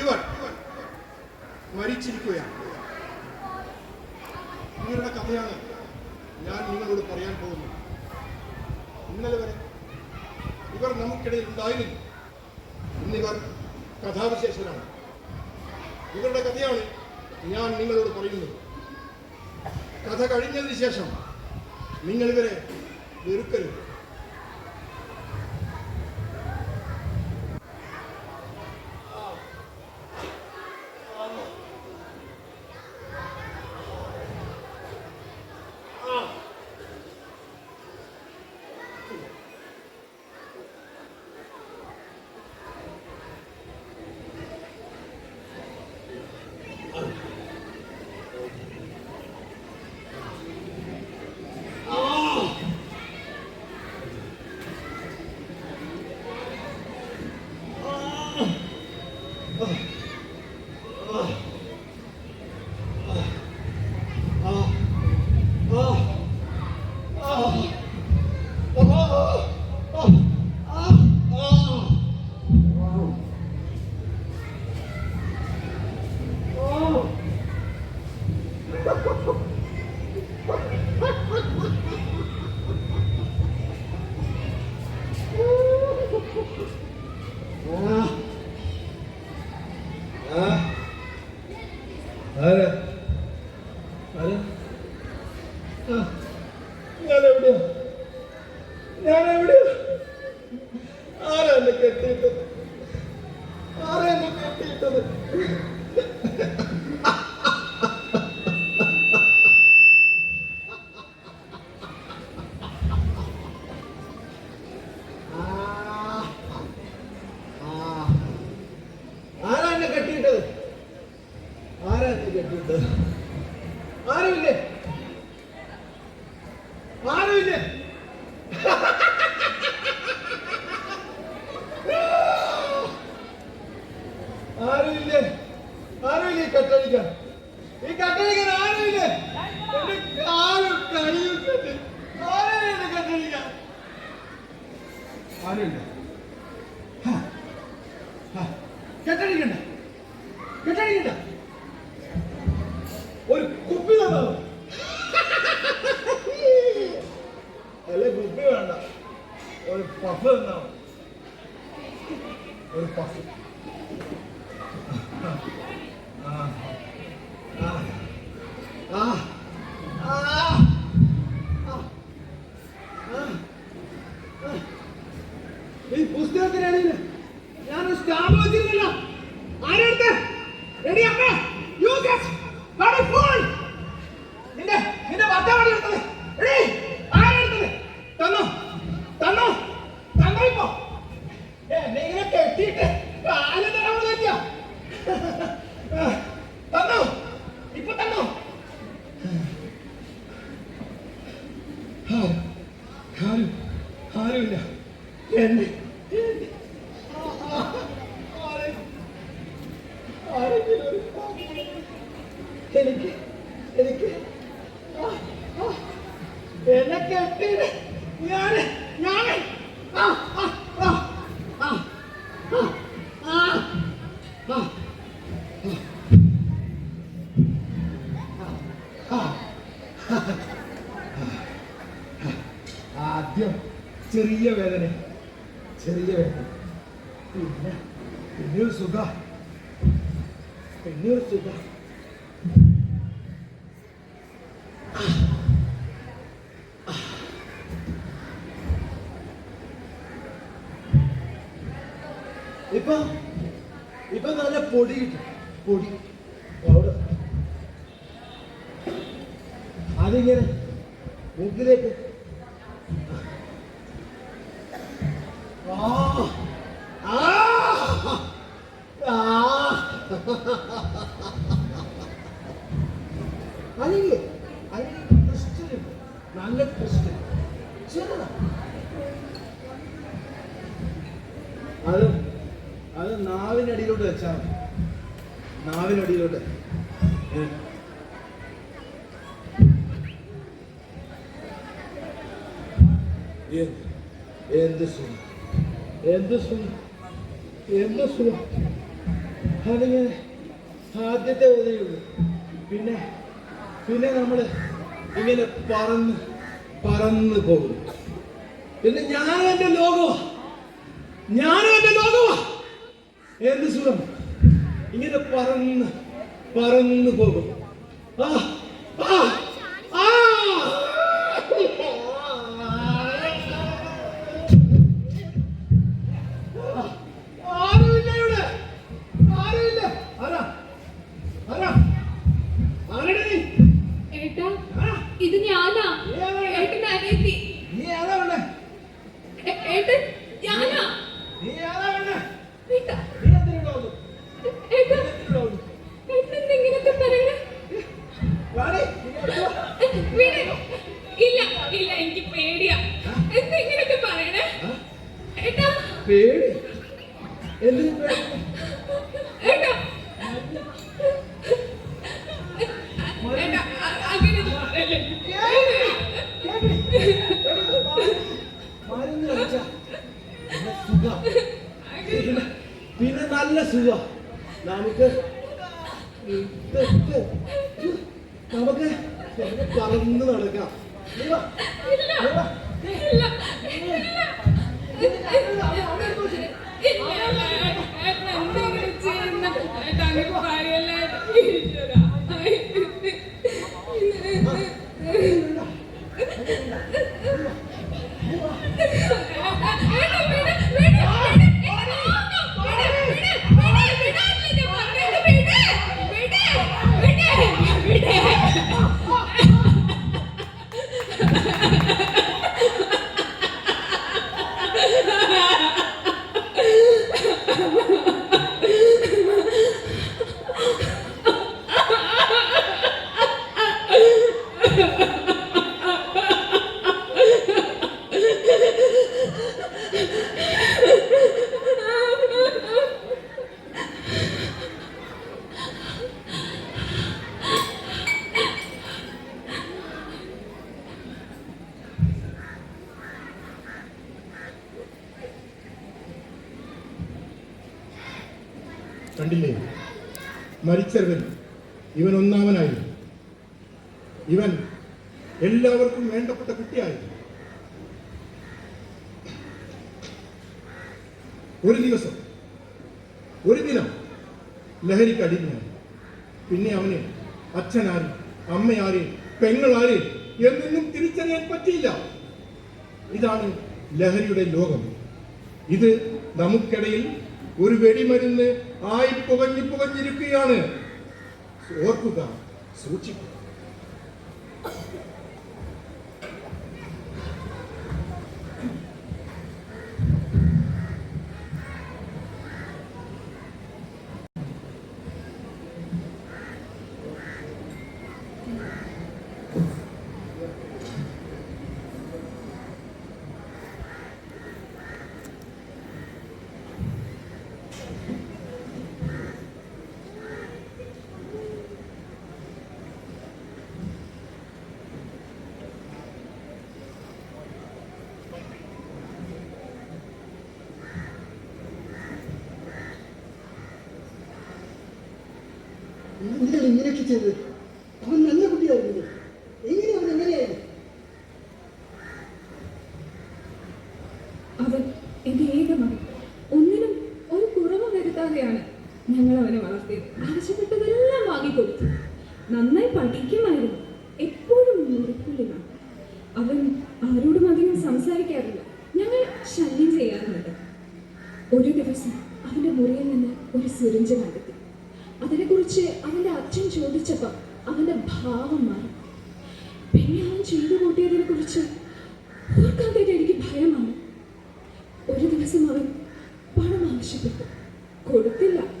ഇവർ മരിച്ചിരിക്കുകയാണ്. ഇവരുടെ കഥയാണ് ഞാൻ നിങ്ങളോട് പറയാൻ പോകുന്നത്. ഇന്നലെ വരെ ഇവർ നമുക്കിടയിൽ ഉണ്ടായിരുന്നു ഇന്നിവർ കഥാവിശേഷനാണ് ഇവരുടെ കഥയാണ് ഞാൻ നിങ്ങളോട് പറയുന്നത്. കഥ കഴിഞ്ഞതിന് ശേഷം നിങ്ങളിവരെ വെറുക്കരുത്. ആരാ? ആരാ? ആരുമില്ലേ ആരുമില്ലേ ആരുമില്ലേ ആരുമില്ലേ ഈ കെട്ടഴിക്കാൻ ഈ കെട്ടഴിക്കാൻ ആരുമില്ലേ എന്റെ കാലും കൈയും കെട്ടി ആരുമില്ല എന്നെ കെട്ടഴിക്കാൻ ആരുമില്ല ഹാ. ഹാ. കെട്ടഴിക്കണ്ട കെട്ടഴിക്കണ്ട ഒരു കുപ്പി തന്നോ അല്ല കുപ്പി വേണ്ട ഒരു പഫ് തന്നോ ഒരു പഫ് ആ ആ ആ ആ ആ ഈ പുസ്തകത്തിനിടയിൽ ഞാനൊരു സ്റ്റാമ്പ് വെച്ചിരുന്നില്ല ആരെടുത്ത് റെഡി അമ്മ യൂസസ് ബ്ലഡി ഫൂൾ നിന്റെ നിന്റെ ഭർത്താവാണ് എടുത്തത് റെഡി ആരെടുത്തത് തന്നോ തന്നോ തന്നോ ഇപ്പോ എന്നെ ഇങ്ങനെ കെട്ടിയിട്ട് കാൽ തരാൻ പറ്റിയ തന്നോ ഇപ്പൊ തന്നോ ആരും ആരും ആരുമില്ല എന്നെ എന്നെ ആ, ആ, ആരെ- ആരെങ്കിലും ഒരു എനിക്ക് എനിക്ക് ആ, ആ, എന്നെ കെട്ടിയിട്ട് ഞാൻ ഞാൻ ആ, ആ, ആ, ആ, ആ, ആ. ആദ്യം ചെറിയ വേദന ചെറിയ വേദന പിന്നെ പിന്നെ ഒരു സുഖ പിന്നെ ഒരു സുഖ ഇപ്പൊ ഇപ്പൊ നല്ല പൊടി കിട്ടും. പൊടി. അവിടെ അതിങ്ങനെ മൂക്കിലേക്ക്. അല്ലെങ്കിൽ അല്ലെങ്കിൽ ക്രിസ്റ്റൽ നല്ല ക്രിസ്റ്റൽ ചെറുതാ. അത് അത് നാവിനടിയിലോട്ട് വെച്ചാൽ മതി. നാവിനടിയിലോട്ട്. എന്ത് സുഖം? എന്ത് സുഖം? എന്ത് സുഖം? അതിങ്ങനെ ആദ്യത്തെ ഉദയുള്ളൂ. പിന്നെ പിന്നെ നമ്മൾ ഇങ്ങനെ പറന്ന് പറന്ന് പോകും. പിന്നെ ഞാനും എന്റെ ലോകോ ഞാനും എന്റെ എന്ത് സുഖം? ഇങ്ങനെ പറന്ന് പറന്ന് പോകും. ആ പിന്നെ- പിന്നെ നല്ല സുഖ നമുക്ക് നമുക്ക് പറന്ന് നടക്കാം നീ വാ. മരിച്ചവൻ ഇവൻ ഒന്നാമനായിരുന്നു ഇവൻ എല്ലാവർക്കും വേണ്ടപ്പെട്ട കുട്ടിയായിരുന്നു ഒരു ദിവസം ഒരു ദിനം ലഹരിക്ക് അടിമയായി. പിന്നെ അവന് അച്ഛനാരും അമ്മയാരെയും പെങ്ങളാരെയും എന്നൊന്നും തിരിച്ചറിയാൻ പറ്റിയില്ല. ഇതാണ് ലഹരിയുടെ ലോകം. ഇത് നമുക്കിടയിൽ ഒരു വെടിമരുന്ന് ആയി പുകഞ്ഞു പുകഞ്ഞിരിക്കുകയാണ്. ഓർക്കുക സൂക്ഷിക്കുക. എന്തിനാണ് ഇങ്ങനെയൊക്കെ ചെയ്തത് ചോദിച്ചപ്പോൾ അവന്റെ ഭാവം മാറി. പിന്നെ അവൻ ചെയ്തു കൂട്ടിയതിനെ കുറിച്ച് ഓർക്കാൻ തന്നെ എനിക്ക് ഭയമാണ്. ഒരു ദിവസം അവൻ പണം ആവശ്യപ്പെട്ടു. കൊടുത്തില്ല.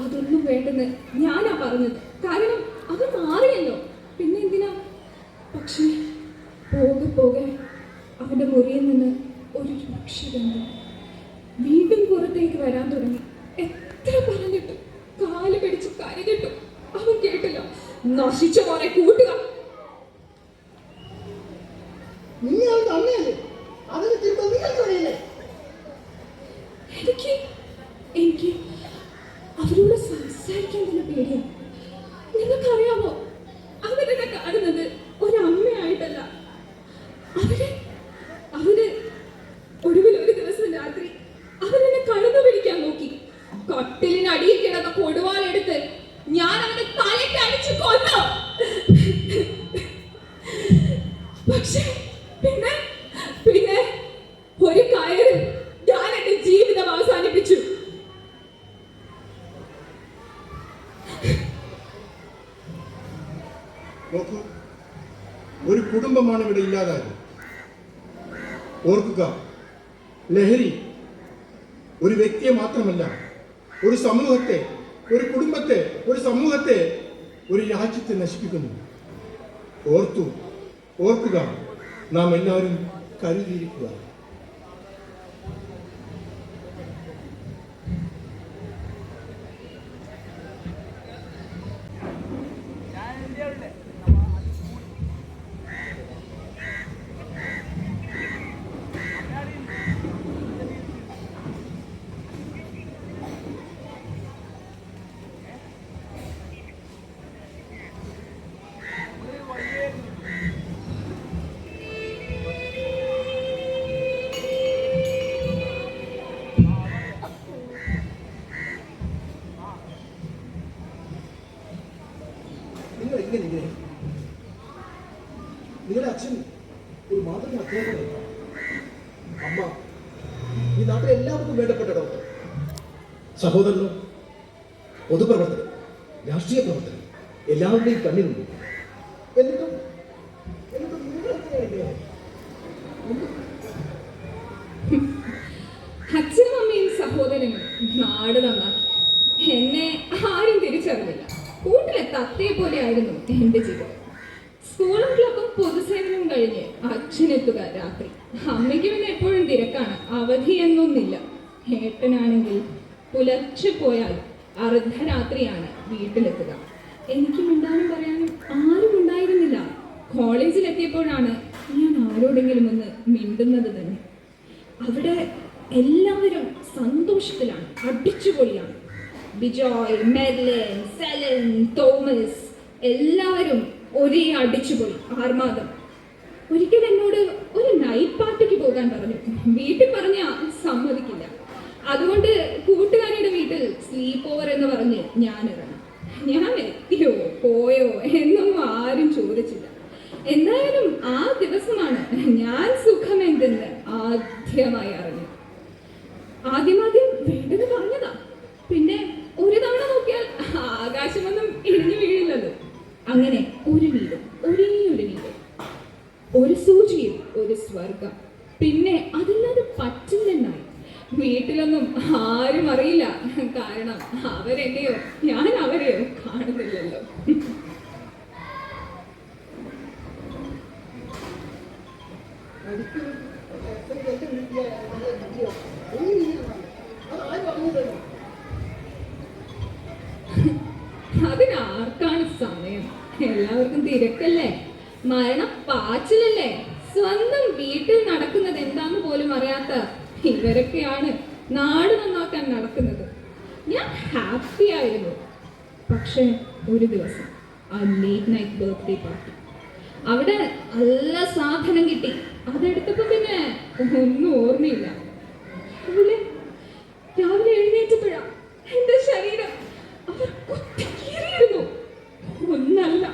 അതൊന്നും വേണ്ടെന്ന് ഞാനാ പറഞ്ഞത്. കാരണം എനിക്ക് എനിക്ക് അവരോട് സംസാരിക്കാൻ തന്നെ പേടിയാണ് നോക്കൂ. ഒരു കുടുംബമാണ് ഇവിടെ ഇല്ലാതായത്. ഓർക്കുക ലഹരി ഒരു വ്യക്തിയെ മാത്രമല്ല ഒരു സമൂഹത്തെ ഒരു കുടുംബത്തെ ഒരു സമൂഹത്തെ ഒരു രാജ്യത്തെ നശിപ്പിക്കുന്നു. ഓർത്തു ഓർക്കുക നാം എല്ലാവരും കരുതിയിരിക്കുക നിങ്ങൾ എങ്ങനെ ഇങ്ങനെ. നിങ്ങളുടെ അച്ഛൻ ഒരു മാതൃക അധ്യാപകൻ. അമ്മ ഈ നാട്ടിലെ എല്ലാവർക്കും വേണ്ടപ്പെട്ട ഡോക്ടർ. സഹോദരനോ പൊതുപ്രവർത്തകൻ രാഷ്ട്രീയ പ്രവർത്തകൻ എല്ലാവരുടെയും കണ്ണിലുണ്ട്. എന്നിട്ടും എന്നിട്ടും അച്ഛനും അമ്മയും സഹോദരനും നാട് നന്നാക്കി. എന്നെ ആരും തിരിച്ചറിഞ്ഞില്ല. കൂട്ടിലെ തത്തയെ പോലെ ആയിരുന്നു എന്റെ ജീവിതം. സ്കൂളും ക്ലബും പൊതുസേവനം കഴിഞ്ഞ് അച്ഛനെത്തുക രാത്രി. അമ്മയ്ക്ക് പിന്നെ എപ്പോഴും തിരക്കാണ്. അവധി എന്നൊന്നില്ല ഏട്ടനാണെങ്കിൽ പുലർച്ചെ പോയാൽ അർദ്ധരാത്രിയാണ് വീട്ടിലെത്തുക. എനിക്ക് മിണ്ടാനും പറയാനും ആരും ഉണ്ടായിരുന്നില്ല. കോളേജിലെത്തിയപ്പോഴാണ് ഞാൻ ആരോടെങ്കിലും ഒന്ന് മിണ്ടുന്നത് തന്നെ. അവിടെ എല്ലാവരും സന്തോഷത്തിലാണ്. അടിച്ചുപൊളിയാണ്. ബിജോയ് മെർലിൻ സെലൻ തോമസ് എല്ലാവരും ഒരേ അടിച്ചുപോയി ആർമാദം. ഒരിക്കൽ എന്നോട് ഒരു നൈറ്റ് പാർട്ടിക്ക് പോകാൻ പറഞ്ഞു. വീട്ടിൽ പറഞ്ഞ സമ്മതിക്കില്ല. അതുകൊണ്ട് കൂട്ടുകാരിയുടെ വീട്ടിൽ സ്ലീപ്പ് ഓവർ എന്ന് പറഞ്ഞ് ഞാൻ ഇറങ്ങി. ഞാൻ എത്തിയോ? പോയോ? എന്നൊന്നും ആരും ചോദിച്ചില്ല. എന്തായാലും ആ ദിവസമാണ് ഞാൻ സുഖമെന്തെന്ന് ആദ്യമായി അറിഞ്ഞു ആദ്യമാദ്യം വീട്ടിൽ പറഞ്ഞതാ. പിന്നെ ഒരു തവണ നോക്കിയാൽ ആകാശമൊന്നും ഇടിഞ്ഞു വീഴില്ലല്ലോ. അങ്ങനെ ഒരു വീട് ഒരേ ഒരു വീട് ഒരു സൂചിയും ഒരു സ്വർഗം. പിന്നെ അതെല്ലാം പറ്റില്ലെന്നായി. വീട്ടിലൊന്നും ആരും അറിയില്ല. കാരണം അവരെന്നെയോ ഞാൻ എല്ലാവർക്കും തിരക്കല്ലേ? മരണം പാച്ചിലല്ലേ? സ്വന്തം വീട്ടിൽ നടക്കുന്നത് എന്താന്ന് പോലും അറിയാത്ത ഇവരൊക്കെയാണ് നാട് നന്നാക്കാൻ നടക്കുന്നത്. ഞാൻ ഹാപ്പി ആയിരുന്നു. പക്ഷേ ഒരു ദിവസം ആ ലേറ്റ് നൈറ്റ് ബർത്ത്ഡേ പാർട്ടി അവിടെ നല്ല സാധനം കിട്ടി. അതെടുത്തപ്പോ പിന്നെ ഒന്നും ഓർമ്മയില്ല. രാവിലെ എഴുന്നേറ്റപ്പോഴാ എന്റെ ശരീരം. അവർ കുത്തിക്കീറിയിരുന്നു ഒന്നല്ല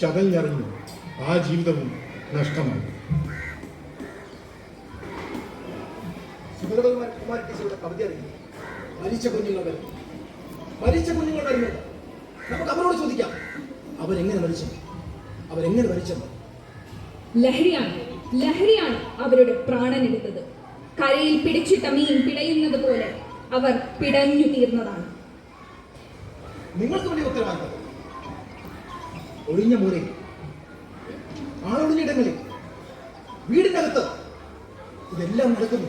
ചതഞ്ഞറിഞ്ഞു. ആ ജീവിതവും നഷ്ടമായി. ടീച്ചറുടെ കവിത അറിയില്ല? മരിച്ച കുഞ്ഞുങ്ങൾ വരുന്നു മരിച്ച കുഞ്ഞുങ്ങൾ വരുന്നുണ്ട് നമുക്ക് അവരോട് ചോദിക്കാം. അവരെങ്ങനെ മരിച്ചു? അവരെങ്ങനെ മരിച്ചത് ലഹരിയാണ്. ലഹരിയാണ് അവരുടെ പ്രാണനെടുത്തത്. കരയിൽ പിടിച്ചിട്ട മീൻ പിടയുന്നത് പോലെ അവർ പിടഞ്ഞു തീർന്നതാണ്. നിങ്ങൾക്ക് വേണ്ടി ഉത്തരവാദിത്തം. ഒഴിഞ്ഞ മൂലയിൽ ആളൊഴിഞ്ഞിടങ്ങളിൽ വീടിനകത്ത്. ഇതെല്ലാം നടക്കുന്നു.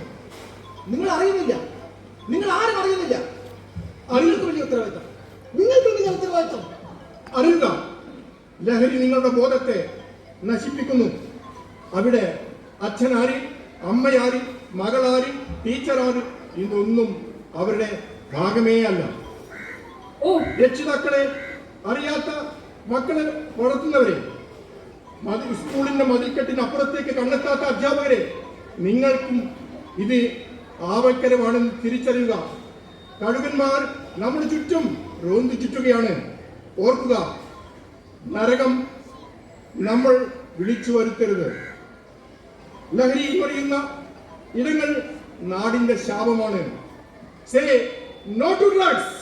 നിങ്ങൾ അറിയുന്നില്ല. നിങ്ങൾ ആരും അറിയുന്നില്ല. നിങ്ങൾക്ക് വലിയ ഉത്തരവാദിത്തം. നിങ്ങൾക്ക് വലിയ ഉത്തരവാദിത്തം. അറിയുക ലഹരി നിങ്ങളുടെ ബോധത്തെ നശിപ്പിക്കുന്നു. അവിടെ അച്ഛനാരി അമ്മയാരി മകളാരി ടീച്ചറാരി ഇതൊന്നും അവരുടെ ഭാഗമേ അല്ല ഓ. രക്ഷിതാക്കളെ അറിയാത്ത മക്കളെ വളർത്തുന്നവരെ മതി സ്കൂളിന്റെ മതിൽക്കെട്ടിന് അപ്പുറത്തേക്ക് കണ്ണെത്താത്ത അധ്യാപകരെ നിങ്ങൾക്കും ഇത് ആവക്കരമാണെന്ന് തിരിച്ചറിയുക. കഴുകന്മാർ നമ്മുടെ ചുറ്റും റോന്തി ചുറ്റുകയാണ്. ഓർക്കുക നരകം നമ്മൾ വിളിച്ചു വരുത്തരുത്. ലഹരി പറയുന്ന ഇടങ്ങൾ നാടിന്റെ ശാപമാണ്. Say no to drugs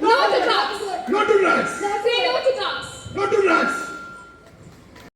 No, to drugs. No to drugs. Say no to drugs. No to drugs.